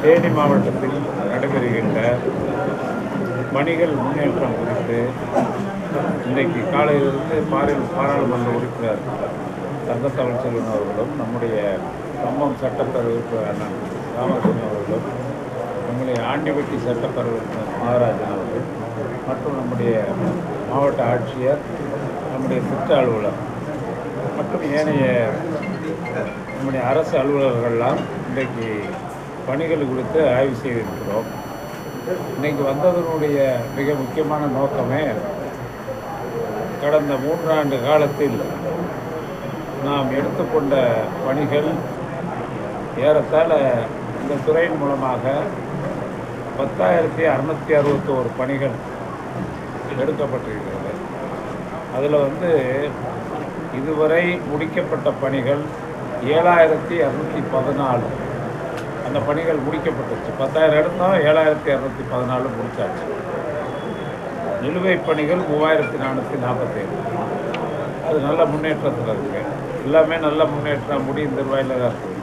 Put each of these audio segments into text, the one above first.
தேனி மாவட்டத்தில் நடைபெறுகின்ற பணிகள் முன்னேற்றம் குறித்து இன்றைக்கு காலையிலிருந்து பாரில் பாராளுமன்ற உறுப்பினர் தங்க தமிழ்ச்செல்வன் அவர்களும் நம்முடைய கம்பம் சட்டப்பேரவை உறுப்பினர் அண்ணன் ராமகிருஷ்ணன் அவர்களும் நம்முடைய ஆண்டிவட்டி சட்டப்பேரவை உறுப்பினர் மகாராஜன் அவர்கள் மற்றும் நம்முடைய மாவட்ட ஆட்சியர் நம்முடைய திட்ட அலுவலர் மற்றும் ஏனைய நம்முடைய அரசு அலுவலர்கள்லாம் இன்றைக்கு பணிகள் கொடுத்து ஆய்வு செய்திருக்கிறோம். இன்னைக்கு வந்ததனுடைய மிக முக்கியமான நோக்கமே கடந்த மூன்றாண்டு காலத்தில் நாம் எடுத்துக்கொண்ட பணிகள் ஏறத்தாழ இந்த துறையின் மூலமாக பத்தாயிரத்தி அறுநூற்றி அறுபத்தோரு பணிகள் எடுக்கப்பட்டிருக்கிறது. அதில் வந்து இதுவரை முடிக்கப்பட்ட பணிகள் ஏழாயிரத்தி இரநூத்தி பதினாலு. அந்த பணிகள் முடிக்கப்பட்டுச்சு. பத்தாயிரம் எடுத்தோம் ஏழாயிரத்தி இரநூத்தி பதினாலு முடிச்சாச்சு. நிலுவைப் பணிகள் மூவாயிரத்தி நானூற்றி நாற்பத்தேழு அது நல்ல முன்னேற்றத்தில் இருக்குது எல்லாமே நல்ல முன்னேற்றம் முடியும் தருவாயில் தான் இருக்குது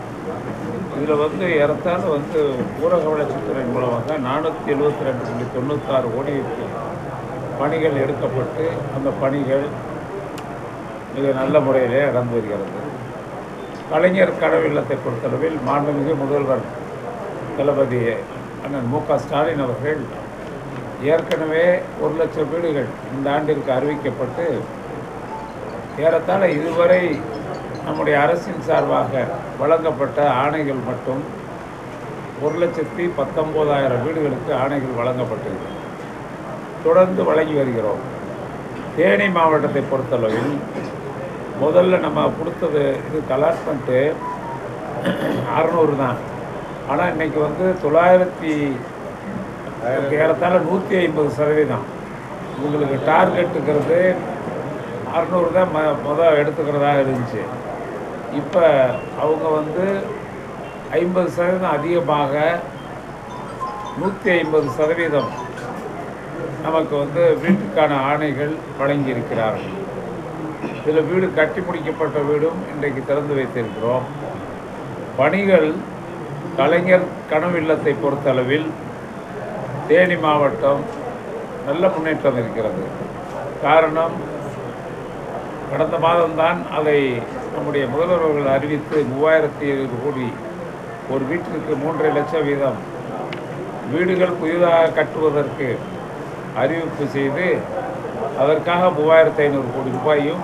இதில் வந்து ஏறத்தாழ வந்து ஊரக வளர்ச்சித்துறை மூலமாக நானூற்றி எழுபத்தி ரெண்டு புள்ளி தொண்ணூத்தாறு கோடிக்கு பணிகள் எடுக்கப்பட்டு அந்த பணிகள் மிக நல்ல முறையிலே நடந்து வருகிறது. கலைஞர் கனவு இல்லத்தை பொறுத்தளவில் மாண்புமிகு முதல்வர் தளபதி அண்ணன் மு க ஸ்டாலின் அவர்கள் ஏற்கனவே ஒரு லட்சம் வீடுகள் இந்த ஆண்டிற்கு அறிவிக்கப்பட்டு ஏறத்தாழ இதுவரை நம்முடைய அரசின் சார்பாக வழங்கப்பட்ட ஆணைகள் மட்டும் ஒரு லட்சத்தி பத்தொம்போதாயிரம் வீடுகளுக்கு ஆணைகள் வழங்கப்பட்டது தொடர்ந்து வழங்கி வருகிறோம். தேனி மாவட்டத்தை பொறுத்தளவில் முதல்ல நம்ம கொடுத்தது இது அலாட்மெண்ட்டு அறநூறு தான். ஆனால் இன்னைக்கு வந்து தொள்ளாயிரத்தி ஏறத்தாழ நூற்றி ஐம்பது சதவீதம். உங்களுக்கு டார்கெட்டுங்கிறது அறநூறு தான் ம மொதல் எடுத்துக்கிறதா இருந்துச்சு. இப்போ அவங்க வந்து ஐம்பது சதவீதம் அதிகமாக நூற்றி ஐம்பது சதவீதம் நமக்கு வந்து வீட்டுக்கான ஆணைகள் வழங்கியிருக்கிறார்கள். சில வீடு கட்டி முடிக்கப்பட்ட வீடும் இன்றைக்கு திறந்து வைத்திருக்கிறோம். பணிகள் கலைஞர் கனவு இல்லத்தை பொறுத்தளவில் தேனி மாவட்டம் நல்ல முன்னேற்றம் இருக்கிறது. காரணம் கடந்த மாதம்தான் அதை நம்முடைய முதல்வர்கள் அறிவித்து மூவாயிரத்தி எழுபது கோடி ஒரு வீட்டிற்கு மூன்றரை லட்சம் வீதம் வீடுகள் புதிதாக கட்டுவதற்கு அறிவிப்பு செய்து அதற்காக மூவாயிரத்தி ஐநூறு கோடி ரூபாயும்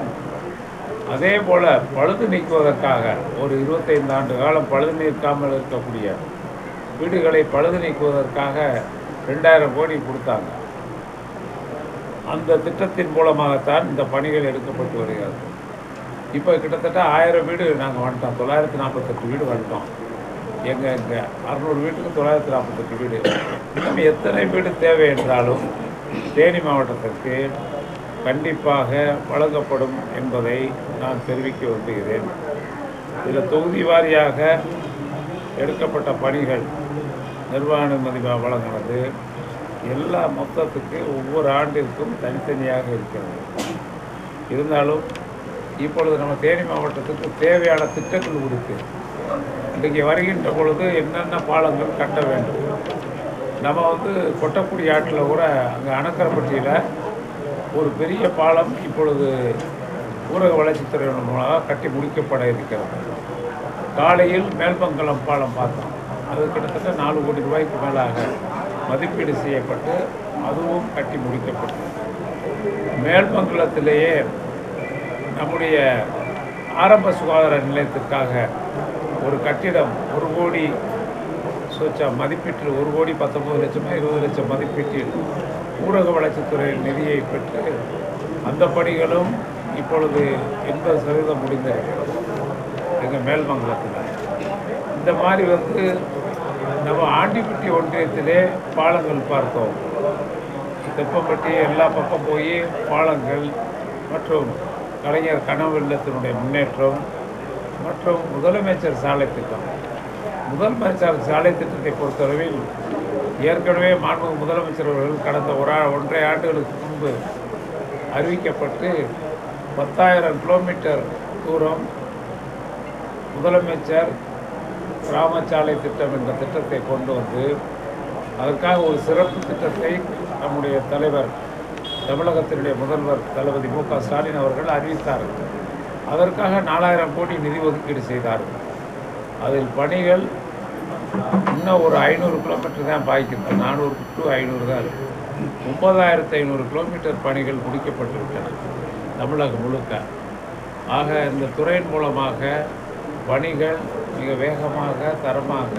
அதே போல் பழுது நீக்குவதற்காக ஒரு இருபத்தைந்து ஆண்டு காலம் பழுது நீக்காமல் இருக்கக்கூடிய வீடுகளை பழுது நீக்குவதற்காக ரெண்டாயிரம் கோடி கொடுத்தாங்க. அந்த திட்டத்தின் மூலமாகத்தான் இந்த பணிகள் எடுக்கப்பட்டு வருகிறது. இப்போ கிட்டத்தட்ட ஆயிரம் வீடு நாங்கள் வந்துட்டோம் தொள்ளாயிரத்தி நாற்பத்தெட்டு வீடு வந்துட்டோம் எங்கள் இங்கே அறநூறு வீட்டுக்கு தொள்ளாயிரத்தி நாற்பத்தெட்டு வீடு. இன்னும் எத்தனை வீடு தேவை என்றாலும் தேனி மாவட்டத்திற்கு கண்டிப்பாக வழங்கப்படும் என்பதை நான் தெரிவிக்க விரும்புகிறேன். இதில் தொகுதி வாரியாக எடுக்கப்பட்ட பணிகள் நிர்வாக அனுமதி வழங்கினது எல்லா மொத்தத்துக்கு ஒவ்வொரு ஆண்டிற்கும் தனித்தனியாக இருக்கிறது. இருந்தாலும் இப்பொழுது நம்ம தேனி மாவட்டத்துக்கு தேவையான திட்டங்கள் இருக்குது இன்றைக்கு வருகின்ற பொழுது என்னென்ன பாலங்கள் கட்ட வேண்டும்? நம்ம வந்து கொட்டக்குடி ஆற்றில் கூட அங்கே அணக்கரப்பட்டியில் ஒரு பெரிய பாலம் இப்பொழுது ஊரக வளர்ச்சித்துறை மூலமாக கட்டி முடிக்கப்பட இருக்கிறது. காலையில் மேல்மங்கலம் பாலம் பார்த்தோம். அது கிட்டத்தட்ட நாலு கோடி ரூபாய்க்கு மேலாக மதிப்பீடு செய்யப்பட்டு அதுவும் கட்டி முடிக்கப்பட்டது. மேல்மங்கலத்திலேயே நம்முடைய ஆரம்ப சுகாதார நிலையத்திற்காக ஒரு கட்டிடம் ஒரு கோடி சொச்சா மதிப்பீட்டில் ஒரு கோடி பத்தொம்பது லட்சமோ இருபது லட்சம் மதிப்பீட்டில் ஊரக வளர்ச்சித்துறையில் நிதியை பெற்று அந்த பணிகளும் இப்பொழுது எண்பது சதவீதம் முடிந்திருக்கிறது எங்கள் மேல்மங்கலத்தில் இந்த மாதிரி வந்து நம்ம ஆண்டிப்பட்டி ஒன்றியத்திலே பாலங்கள் பார்த்தோம். தெப்பம்பட்டி எல்லா பக்கம் போய் பாலங்கள் மற்றும் கலைஞர் கனவு இல்லத்தினுடைய முன்னேற்றம் மற்றும் முதலமைச்சர் சாலை திட்டம். முதலமைச்சர் சாலை திட்டத்தை பொறுத்தளவில் ஏற்கனவே மாண்பு முதலமைச்சர் அவர்கள் கடந்த ஒரு ஆ- ஒன்றரை ஆண்டுகளுக்கு முன்பு அறிவிக்கப்பட்டு பத்தாயிரம் கிலோமீட்டர் தூரம் முதலமைச்சர் கிராமச்சாலை திட்டம் என்ற திட்டத்தை கொண்டு வந்து அதற்காக ஒரு சிறப்பு திட்டத்தை நம்முடைய தலைவர் தமிழகத்தினுடைய முதல்வர் தளபதி மு க ஸ்டாலின் அவர்கள் அறிவித்தார்கள் அதற்காக நாலாயிரம் கோடி நிதி ஒதுக்கீடு செய்தார்கள் அதில் பணிகள் இன்னும் ஒரு ஐநூறு கிலோமீட்டர் தான் பாய்க்கிறது நானூறு டு ஐநூறு தான் இருக்குது முப்பதாயிரத்து ஐநூறு கிலோமீட்டர் பணிகள் முடிக்கப்பட்டிருக்கின்றன. தமிழகம் முழுக்க. ஆக இந்த துறையின் மூலமாக பணிகள் மிக வேகமாக தரமாக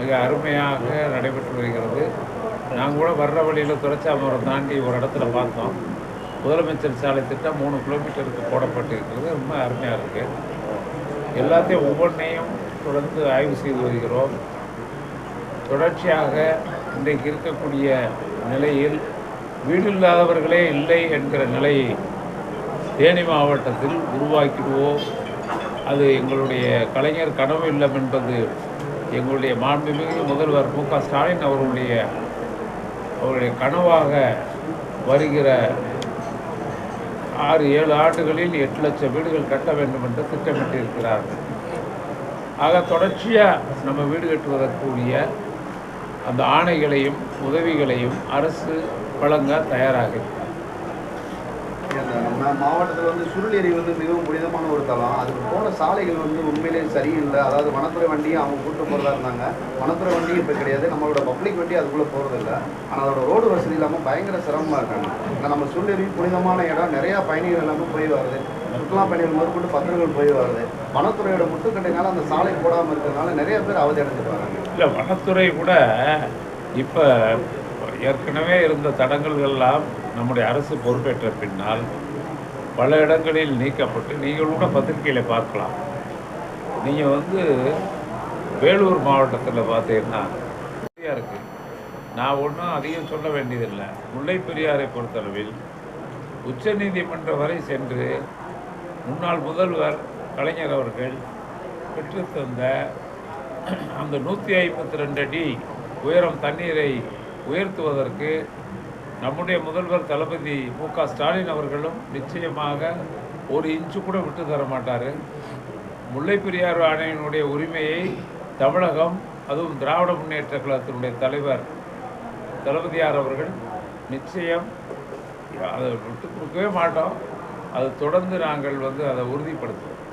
மிக அருமையாக நடைபெற்று வருகிறது. நாங்கள் கூட வர்ற வழியில் துறைச்சாமரம் தாண்டி ஒரு இடத்துல பார்த்தோம். முதலமைச்சர் சாலை திட்டம் மூணு கிலோமீட்டருக்கு போடப்பட்டு இருக்கிறது ரொம்ப அருமையாக இருக்குது எல்லாத்தையும் ஒவ்வொன்றையும் தொடர்ந்து ஆய்வு செய்து வருகிறோம். தொடர்ச்சியாக இன்றைக்கு இருக்கக்கூடிய நிலையில் வீடு இல்லாதவர்களே இல்லை என்கிற நிலையை தேனி மாவட்டத்தில் உருவாக்கிடுவோம். அது எங்களுடைய கலைஞர் கனவு இல்லம் என்பது எங்களுடைய மாண்புமிகு முதல்வர் மு க ஸ்டாலின் அவர்களுடைய அவருடைய கனவாக வருகிற ஆறு ஏழு ஆண்டுகளில் எட்டு லட்சம் வீடுகள் கட்ட வேண்டும் என்று திட்டமிட்டிருக்கிறார்கள். ஆக தொடர்ச்சியாக நம்ம வீடு கட்டுவதற்குரிய அந்த ஆணைகளையும் உதவிகளையும் அரசு வழங்க தயாராக. இருக்கிறது. நம்ம மாவட்டத்தில் வந்து சுருளேரி வந்து மிகவும் புனிதமான ஒரு தளம் அதுக்கு போன சாலைகள் வந்து உண்மையிலே சரியில்லை. அதாவது வனத்துறை வண்டியும் அவங்க கூட்டு போகிறதா இருந்தாங்க. வனத்துறை வண்டியும் இப்போ கிடையாது. நம்மளோட பப்ளிக் வண்டி அதுக்குள்ளே போகிறதில்ல ஆனால் அதோட ரோடு வசதி இல்லாமல் பயங்கர சிரமமாக இருக்காங்க. ஏன்னா நம்ம சுருளேரி புனிதமான இடம். நிறையா பயணிகள் எல்லாமே போய் வருது. சுற்றுலா பயணிகள் முதற்கொண்டு பத்திரங்கள் போய் வருது. வனத்துறையோட முட்டுக்கட்டைனால அந்த சாலை போடாமல் இருக்கிறதுனால நிறைய பேர் அவதி அடைஞ்சிருக்காங்க இல்லை வனத்துறை கூட இப்போ ஏற்கனவே இருந்த தடங்கல்கள்லாம் நம்முடைய அரசு பொறுப்பேற்ற பின்னால் பல இடங்களில் நீக்கப்பட்டு நீங்கள் கூட பத்திரிகையில் பார்க்கலாம். நீங்கள் வந்து வேலூர் மாவட்டத்தில் பார்த்தீங்கன்னா இருக்குது நான் ஒன்றும் அதிகம் சொல்ல வேண்டியதில்லை. முல்லை பெரியாரை பொறுத்தளவில் உச்சநீதிமன்றம் வரை சென்று முன்னாள் முதல்வர் கலைஞர் அவர்கள் பெற்றுத்தந்த அந்த நூற்றி ஐம்பத்தி ரெண்டு அடி உயரம் தண்ணீரை உயர்த்துவதற்கு நம்முடைய முதல்வர் தளபதி மு க ஸ்டாலின் அவர்களும் நிச்சயமாக ஒரு இன்ச்சு கூட விட்டு தர மாட்டார். முல்லை பெரியாறு அணையினுடைய உரிமையை தமிழகம் அதுவும் திராவிட முன்னேற்ற கழகத்தினுடைய தலைவர் தளபதியார் அவர்கள் நிச்சயம் அதை விட்டு கொடுக்கவே மாட்டோம். அதை தொடர்ந்து நாங்கள் வந்து அதை உறுதிப்படுத்துவோம்.